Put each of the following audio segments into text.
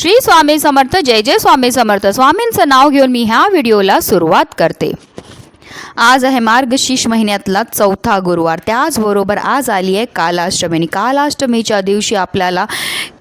श्री स्वामी समर्थ जय जय स्वामी समर्थ. स्वामींचं नाव घेऊन मी ह्या व्हिडिओला सुरुवात करते. आज आहे मार्गशीर्ष महिन्यातला चौथा गुरुवार. त्याचबरोबर आज आली आहे कालाष्टमी. आणि कालाष्टमीच्या दिवशी आपल्याला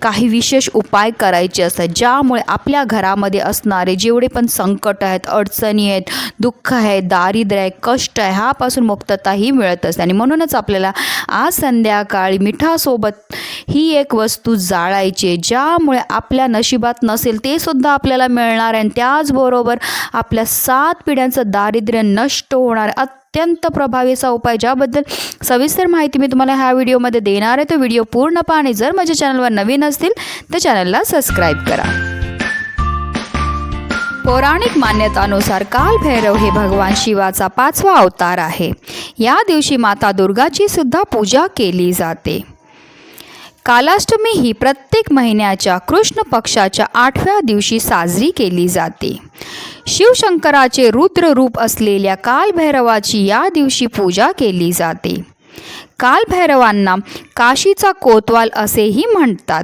काही विशेष उपाय करायचे असतात ज्यामुळे आपल्या घरामध्ये असणारे जेवढे पण संकट आहेत अडचणी आहेत दुःख आहे दारिद्र्य आहे कष्ट आहे ह्यापासून मुक्तताही मिळत असते. आणि म्हणूनच आपल्याला आज संध्याकाळी मिठासोबत ही एक वस्तू जाळायची ज्यामुळे आपल्या नशिबात नसेल ते सुद्धा आपल्याला मिळणार आहे. आणि त्याचबरोबर आपल्या सात पिढ्यांचं दारिद्र्य नष्ट होणार. अत्यंत प्रभावीचा उपाय ज्याबद्दल सविस्तर माहिती मी तुम्हाला ह्या व्हिडिओमध्ये देणार आहे. तो व्हिडिओ पूर्ण पहा आणि जर माझ्या चॅनलवर नवीन असतील तर चॅनलला सबस्क्राईब करा. पौराणिक मान्यतानुसार कालभैरव हे भगवान शिवाचा पाचवा अवतार आहे. या दिवशी माता दुर्गाची सुद्धा पूजा केली जाते. कालाष्टमी ही प्रत्येक महिन्याच्या कृष्ण पक्षाच्या आठव्या दिवशी साजरी केली जाते. शिवशंकराचे रुद्र रूप असलेल्या कालभैरवाची या दिवशी पूजा केली जाते. कालभैरवांना काशीचा कोतवाल असेही म्हणतात.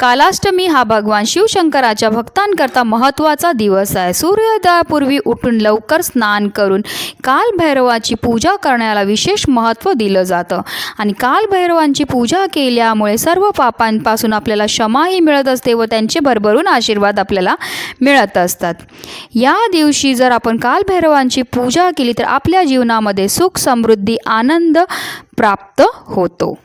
कालाष्टमी हा भगवान शिवशंकराच्या भक्तांकरता महत्त्वाचा दिवस आहे. सूर्योदयापूर्वी उठून लवकर स्नान करून कालभैरवाची पूजा करण्याला विशेष महत्त्व दिलं जातं. आणि कालभैरवांची पूजा केल्यामुळे सर्व पापांपासून आपल्याला क्षमाही मिळत असते व त्यांचे भरभरून आशीर्वाद आपल्याला मिळत असतात. या दिवशी जर आपण कालभैरवांची पूजा केली तर आपल्या जीवनामध्ये सुख समृद्धी आनंद प्राप्त होतो.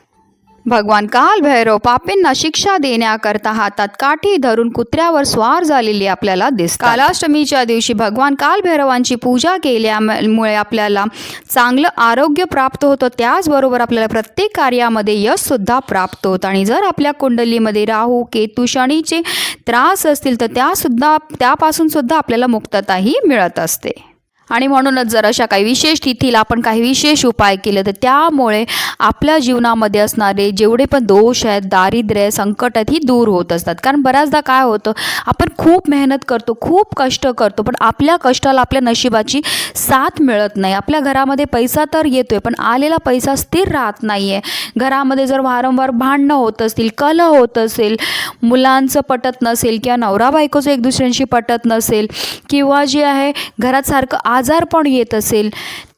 भगवान काल भैरव पापींना शिक्षा देण्याकरता हातात काठी धरून कुत्र्यावर स्वार झालेली आपल्याला दिसते कालाष्टमीच्या दिवशी भगवान काल भैरवांची पूजा केल्यामुळे आपल्याला चांगलं आरोग्य प्राप्त होतं. त्याचबरोबर आपल्याला प्रत्येक कार्यामध्ये यश सुद्धा प्राप्त होतं. आणि जर आपल्या कुंडलीमध्ये राहू केतू शनीचे त्रास असतील तर त्यासुद्धा त्यापासून सुद्धा आपल्याला मुक्तताही मिळत असते. आणि म्हणूनच जर अशा काही विशेष तिथीला आपण काही विशेष उपाय केले तर त्यामुळे आपल्या जीवनामध्ये असणारे जेवढे पण दोष आहेत दारिद्र्य संकट आहेत ही दूर होत असतात. कारण बऱ्याचदा काय होतं आपण खूप मेहनत करतो खूप कष्ट करतो पण आपल्या कष्टाला आपल्या नशिबाची साथ मिळत नाही. आपल्या घरामध्ये पैसा तर येतो आहे पण आलेला पैसा स्थिर राहत नाही आहे घरामध्ये जर वारंवार भांडणं होत असतील कल होत असेल मुलांचं पटत नसेल किंवा नवरा बायकोचं एक दुसऱ्यांशी पटत नसेल किंवा जे आहे घरात सारखं आजारपण येत असेल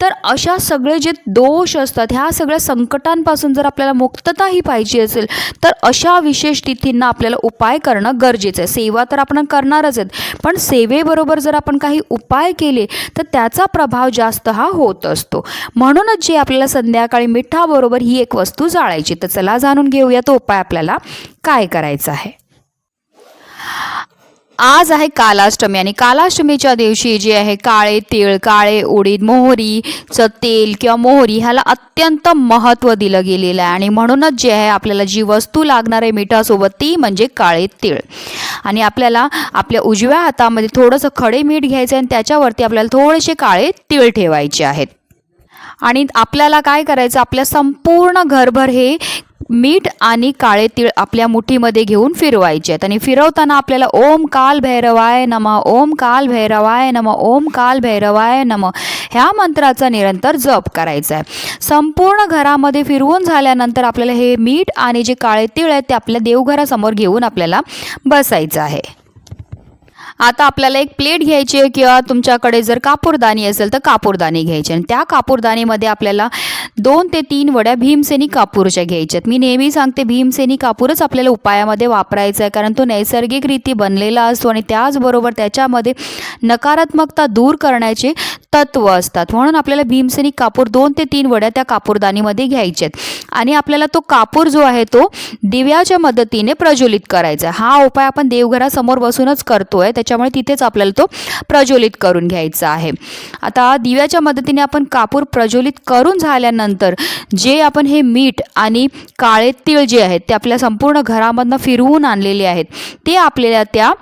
तर अशा सगळे जे दोष असतात ह्या सगळ्या संकटांपासून जर आपल्याला मुक्तताही पाहिजे असेल तर अशा विशेष तिथींना आपल्याला उपाय करणं गरजेचं आहे. सेवा तर आपण करणारच आहेत पण सेवेबरोबर जर आपण काही उपाय केले तर त्याचा प्रभाव जास्त हा होत असतो. म्हणूनच जे आपल्याला संध्याकाळी मिठाबरोबर ही एक वस्तू जाळायची तर चला जाणून घेऊया तो उपाय आपल्याला काय करायचा आहे. आज आहे कालाष्टमी आणि कालाष्टमीच्या दिवशी जे आहे काळे तीळ काळे उडीद मोहरीचं तेल किंवा मोहरी ह्याला अत्यंत महत्त्व दिलं गेलेलं आहे. आणि म्हणूनच जे आहे आपल्याला जी वस्तू लागणार आहे मिठासोबत ती म्हणजे काळे तीळ. आणि आपल्याला आपल्या उजव्या हातामध्ये थोडंसं खडे मीठ घ्यायचं आहे आणि त्याच्यावरती आपल्याला थोडेसे काळे तीळ ठेवायचे आहेत. आणि आपल्याला काय करायचं? आपल्या संपूर्ण घरभर हे मीठ आणि काळे तीळ आपल्या मुठीमध्ये घेऊन फिरवायचे. आहेत आणि फिरवताना आपल्याला ओम काल भैरवाय नम ओम काल भैरवाय नम ओम काल भैरवाय नम ह्या मंत्राचा निरंतर जप करायचा आहे संपूर्ण घरामध्ये फिरवून झाल्यानंतर आपल्याला हे मीठ आणि जे काळे तीळ आहेत ते आपल्या देवघरासमोर घेऊन आपल्याला बसायचं आहे. आता आपल्याला एक प्लेट घ्यायची आहे किंवा तुमच्याकडे जर कापूरदाणी असेल तर कापूरदाणी घ्यायची. आणि त्या कापूरदाणीमध्ये आपल्याला दोन ते तीन वड्या भीमसेनी कापूरच्या घ्यायच्यात मी नेहमी सांगते भीमसेनी कापूरच आपल्याला उपायामध्ये वापरायचा आहे. कारण तो नैसर्गिकरीती बनलेला असतो आणि त्याचबरोबर त्याच्यामध्ये नकारात्मकता दूर करण्याचे तत्व असतात. म्हणून आपल्याला भीमसेनी कापूर दोन ते तीन वड्या त्या कापूरदानीमध्ये घ्यायच्यात आणि आपल्याला तो कापूर जो आहे तो दिव्याच्या मदतीने प्रज्वलित करायचा हा उपाय आपण देवघरासमोर बसूनच करतोय. त्याच्यामुळे तिथेच आपल्याला तो प्रज्वलित करून घ्यायचा आहे. आता दिव्याच्या मदतीने आपण कापूर प्रज्वलित करून झाल्यानंतर जे आपण हे मीठ आणि काळे तीळ जे आहेत ते आपल्या संपूर्ण घरामधनं फिरवून आणलेले आहेत ते आपल्याला त्या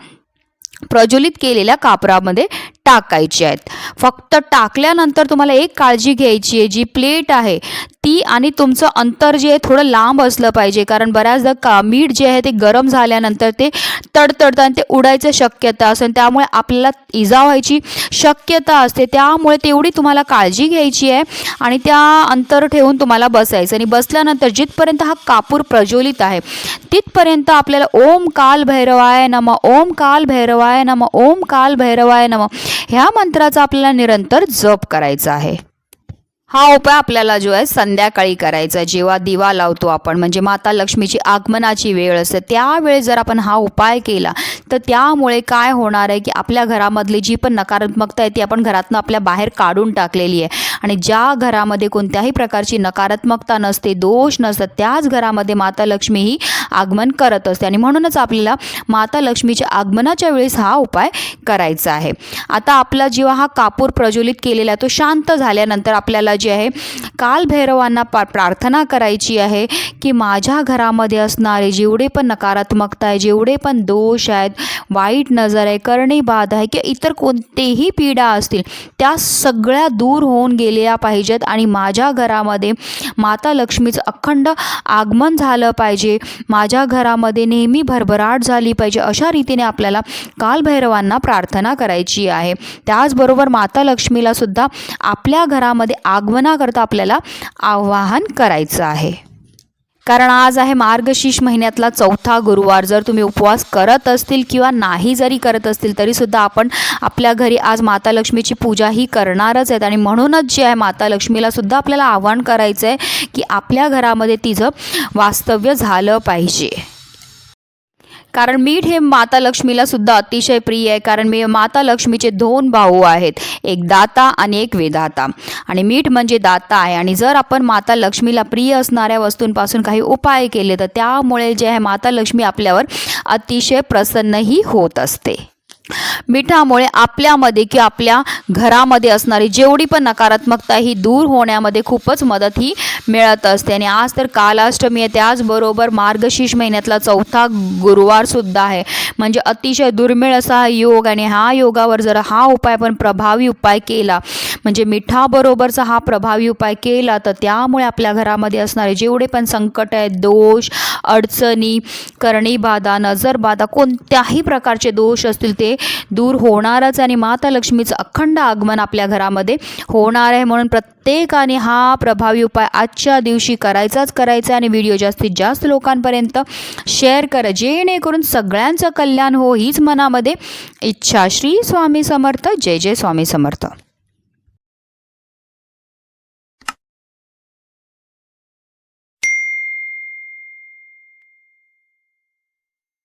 प्रज्वलित केलेल्या कापरामध्ये टाकायचे आहेत. फक्त टाकल्यानंतर तुम्हाला एक काळजी घ्यायची आहे जी प्लेट आहे ती आणि तुमचं अंतर जे आहे थोडं लांब असलं पाहिजे. कारण बऱ्याचदा का मीठ जे आहे ते गरम झाल्यानंतर ते तडतडतं आणि ते उडायचं शक्यता असेल त्यामुळे आपल्याला इजा व्हायची शक्यता असते. त्यामुळे तेवढी तुम्हाला काळजी घ्यायची आहे आणि त्या अंतर ठेवून तुम्हाला बसायचं आणि बसल्यानंतर जिथपर्यंत हा कापूर प्रज्वलित आहे तिथपर्यंत आपल्याला ओम काल भैरवाय नम ओम काल भैरवाय नम ओम काल भैरवाय नम. ह्या मंत्राचा आपल्याला निरंतर जप करायचा आहे. हा उपाय आपल्याला जो आहे संध्याकाळी करायचा आहे. जेव्हा दिवा लावतो आपण म्हणजे माता लक्ष्मीची आगमनाची वेळ असते त्यावेळेस जर आपण हा उपाय केला तर त्यामुळे काय होणार आहे की आपल्या घरामधली जी पण नकारात्मकता आहे ती आपण घरातनं आपल्या बाहेर काढून टाकलेली आहे. आणि ज्या घरामध्ये कोणत्याही प्रकारची नकारात्मकता नसते दोष नसतात त्याच घरामध्ये माता लक्ष्मी ही आगमन करत असते. आणि म्हणूनच आपल्याला माता लक्ष्मीच्या आगमनाच्या वेळेस हा उपाय करायचा आहे. आता आपला जेव्हा हा कापूर प्रज्वलित केलेला आहे तो शांत झाल्यानंतर आपल्याला जी आहे. कालभैरवांना पा प्रार्थना करायची आहे की माझ्या घरामध्ये असणारे जेवढे पण नकारात्मकता आहे जेवढे पण दोष आहेत वाईट नजर आहे करणी बाध आहे किंवा इतर कोणतेही पीडा असतील त्या सगळ्या दूर होऊन गेल्या पाहिजेत आणि माझ्या घरामध्ये माता लक्ष्मीचं अखंड आगमन झालं पाहिजे. माझ्या घरामध्ये नेहमी भरभराट झाली पाहिजे. अशा रीतीने आपल्याला कालभैरवांना प्रार्थना करायची आहे. त्याचबरोबर माता लक्ष्मीला सुद्धा आपल्या घरामध्ये आग आगमनाकरता आपल्याला आवाहन करायचं आहे. कारण आज आहे मार्गशीर्ष महिन्यातला चौथा गुरुवार. जर तुम्ही उपवास करत असतील किंवा नाही जरी करत असतील तरीसुद्धा आपण आपल्या घरी आज माता लक्ष्मीची पूजा ही करणारच आहेत. आणि म्हणूनच जे आहे माता लक्ष्मीलासुद्धा आपल्याला आव्हान करायचं आहे की आपल्या घरामध्ये तिचं वास्तव्य झालं पाहिजे. कारण मीठ हे माता लक्ष्मीला सुद्धा अतिशय प्रिय आहे कारण मी माता लक्ष्मीचे दोन भाऊ आहेत एक दाता आणि एक वेदाता. आणि मीठ म्हणजे दाता आहे आणि जर आपण माता लक्ष्मीला प्रिय असणाऱ्या वस्तूंपासून काही उपाय केले तर त्यामुळे जे आहे माता लक्ष्मी आपल्यावर अतिशय प्रसन्नही होत असते. मिठामुळे आपल्यामध्ये किंवा आपल्या घरामध्ये असणारी जेवढी पण नकारात्मकता ही दूर होण्यामध्ये खूपच मदत ही मिळत असते. आणि आज तर कालाष्टमी आहे त्याचबरोबर मार्गशीर्ष महिन्यातला चौथा गुरुवारसुद्धा आहे. म्हणजे अतिशय दुर्मिळ असा हा योग आणि हा योगावर जर हा उपाय पण प्रभावी उपाय केला म्हणजे मिठाबरोबरचा हा प्रभावी उपाय केला तर त्यामुळे आपल्या घरामध्ये असणारे जेवढे पण संकट आहेत दोष अडचणी करणीबाधा नजरबाधा कोणत्याही प्रकारचे दोष असतील ते दूर होणारच आणि माता लक्ष्मीचं अखंड आगमन आपल्या घरामध्ये होणार आहे म्हणून प्रत्येकाने हा प्रभावी उपाय आजच्या दिवशी करायचाच करायचा आणि व्हिडिओ जास्तीत जास्त लोकांपर्यंत शेअर करा. जेणेकरून सगळ्यांचं कल्याण हो हीच मनामध्ये. इच्छा श्री स्वामी समर्थ. जय जय स्वामी समर्थ.